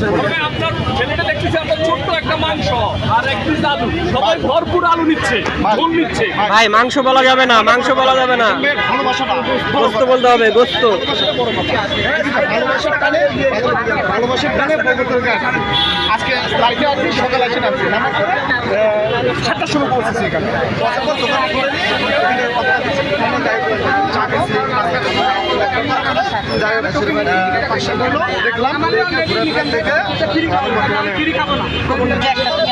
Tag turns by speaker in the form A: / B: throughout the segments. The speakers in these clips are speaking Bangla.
A: তবে আপনার ছেলেটা দেখতেছি আপনার ছোট্ট একটা মাংস আর এক পিস আলু। সবাই ভরপুর আলু নিচ্ছে ঝোল নিচ্ছে।
B: ভাই। মাংস বলা যাবে না মাংস বলা যাবে না। গোস্ত বলতে হবে গোস্ত।
C: আজকে লাইটে আছি সকালে নামার পরে সাতটার সময় পৌঁছেছি এখানে। দেখলাম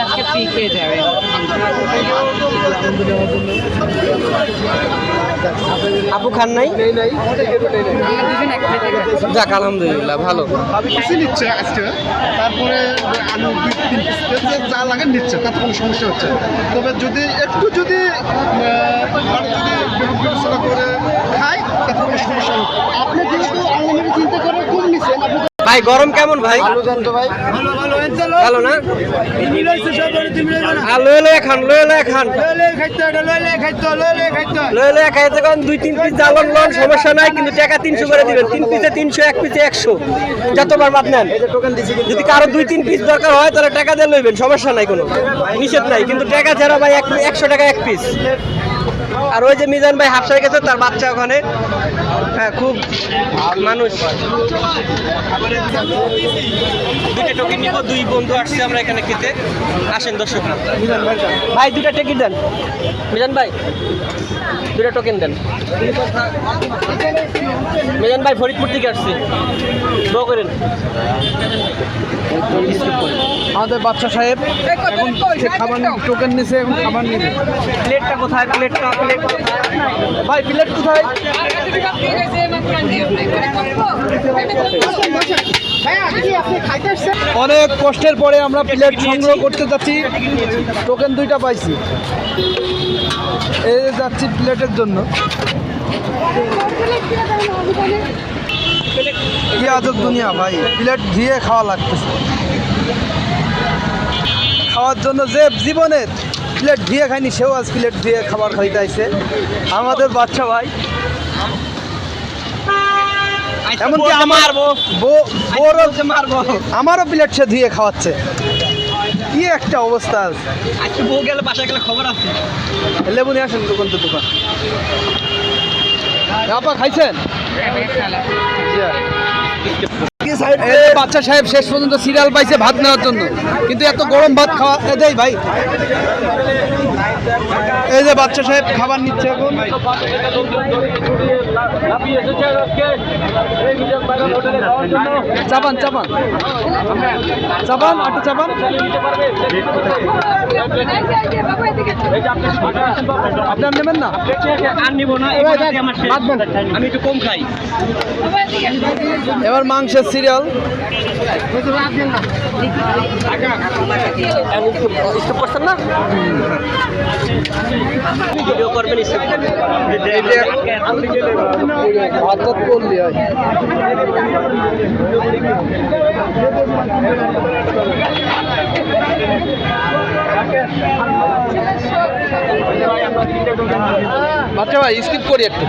D: আজকে ফ্রি যাবে।
B: আপু খান নাই? যাক আলহামদুলিল্লাহ ভালো।
C: বেশি নিচ্ছে আজকে। তারপরে আলু দুই তিন যা লাগে নিচ্ছে তাতে কোনো সমস্যা হচ্ছে তবে যদি একটু যদি যদি বিবেচনা করে খাই তাতে কোনো সমস্যা হবে আপনি যেহেতু আনলিমিটেড চিন্তা করে কম নিচ্ছেন আপনি
B: ভাই গরম কেমন ভাই? ভালো না? লয়ে লয়ে খান লয়ে লয়ে খান। লয়ে লয়ে খাইতে কোন দুই তিন পিস জ্বালন লন সমস্যা নাই কিন্তু টাকা তিনশো করে দিবেন। তিন পিসে তিনশো এক পিসে একশো। যতবার বাদ নেন। যদি কারও দুই তিন পিস দরকার হয় তাহলে টাকা দিয়ে লইবেন সমস্যা নাই কোনো। নিষেধ নাই কিন্তু টাকা ছাড়া ভাই এক একশো টাকা এক পিস আর ওই যে মিজান ভাই হাফসায় গেছে তার বাচ্চা ওখানে। হ্যাঁ খুব মানুষ। দুইটা টোকেন নিব দুই বন্ধু আসছে আমরা এখানে খেতে। আসেন দর্শক ভাই দুইটা টিকিট দেন। মিজান ভাই দুইটা টোকেন দেন। মিজান ভাই ফরিদপুর থেকে আসছি। দো করেন।
E: আমাদের বাচ্চা সাহেব এখন সে খাবার টোকেন নিছে এখন খাবার নিবে।
B: প্লেটটা কোথায়? প্লেটটা প্লেট
E: ভাই প্লেট কোথায়? অনেক কষ্টের পরে আমরা প্লেট সংগ্রহ করতে যাচ্ছি। টোকেন দুইটা পাইছি। এই যাচ্ছি প্লেটের জন্য। কি আজব দুনিয়া ভাই। প্লেট দিয়ে খাওয়া লাগতেছে। খাওয়ার জন্য যে জীবনের প্লেট দিয়ে খায়নি সেও আজ প্লেট দিয়ে খাবার খাইতে আইছে। আমাদের বাচ্চা ভাই। এমনকি আমার আমারও প্লেট সে ধুয়ে খাওয়াচ্ছে। কি একটা অবস্থা আছে
B: আজকে বউ গেলে বাসায় গেলে খবর আছে?
E: লেবু নিয়ে আসেন দোকান তো দোকান আপা খাইছেন? এই যে বাচ্চা সাহেব শেষ পর্যন্ত সিরিয়াল পাইছে ভাত নেওয়ার জন্য। কিন্তু এত গরম ভাত খাওয়া দেয় ভাই। এই যে বাচ্চা সাহেব খাবার নিচ্ছে এখন। চাপান চাপান। চাপান একটু চাপান। আপনার নেবেন না?
B: আর নিবো না। আমি একটু কম খাই।
E: এবার মাংসের সিরিয়াল।
B: না? ভিডিও করবেন
E: হাতত করলি হয় বাচ্চা ভাই স্কিপ করি একটু।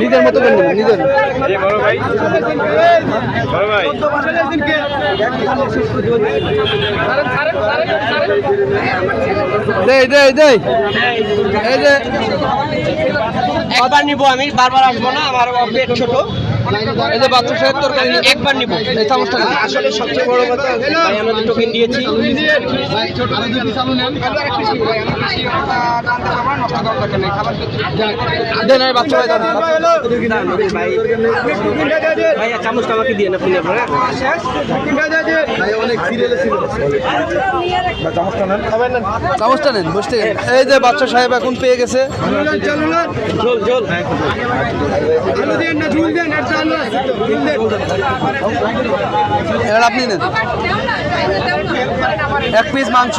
E: নিজের মতো করে নেবেন, নিজের। দেই দেই দেই। এই যে
B: একবার নিবো আমি বারবার আসব না আমার পেট ছোট।
E: এই যে বাচ্চা সাহেব তরকারি
B: একবার নিবো।
E: এই চামচটা নেন।
B: আসলে সবচেয়ে বড় কথা ভাই আমরা টোকেন দিয়েছি
E: দেন এই বাচ্চা ভাই দেন।
B: ভাই চামচটা আমাকে দিয়ে না আপনি আপনারা
E: চামচটা নেন বসতে এই যে বাচ্চা সাহেব এখন পেয়ে গেছে।
B: ঝোল ঝোল
E: এবার আপনি নেন। এক পিস মাংস।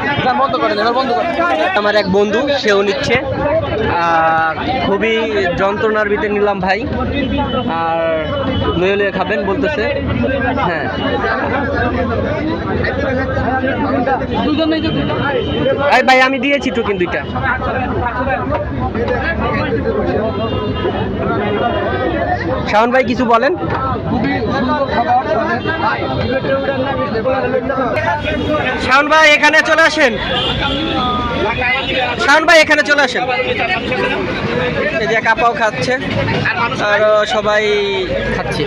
B: আমার এক বন্ধু, সেও নিচ্ছে। আর খুবই যন্ত্রণার ভিতরে নিলাম ভাই। আর নইলে খাবেন বলতেছে। হ্যাঁ। এই ভাই, আমি দিয়েছি টোকেন দুইটা। শাওন ভাই কিছু বলেন। শাওন ভাই এখানে চলে আসেন। শাওন ভাই এখানে চলে আসেন। এই যে কাপাও খাচ্ছে, আর সবাই খাচ্ছে।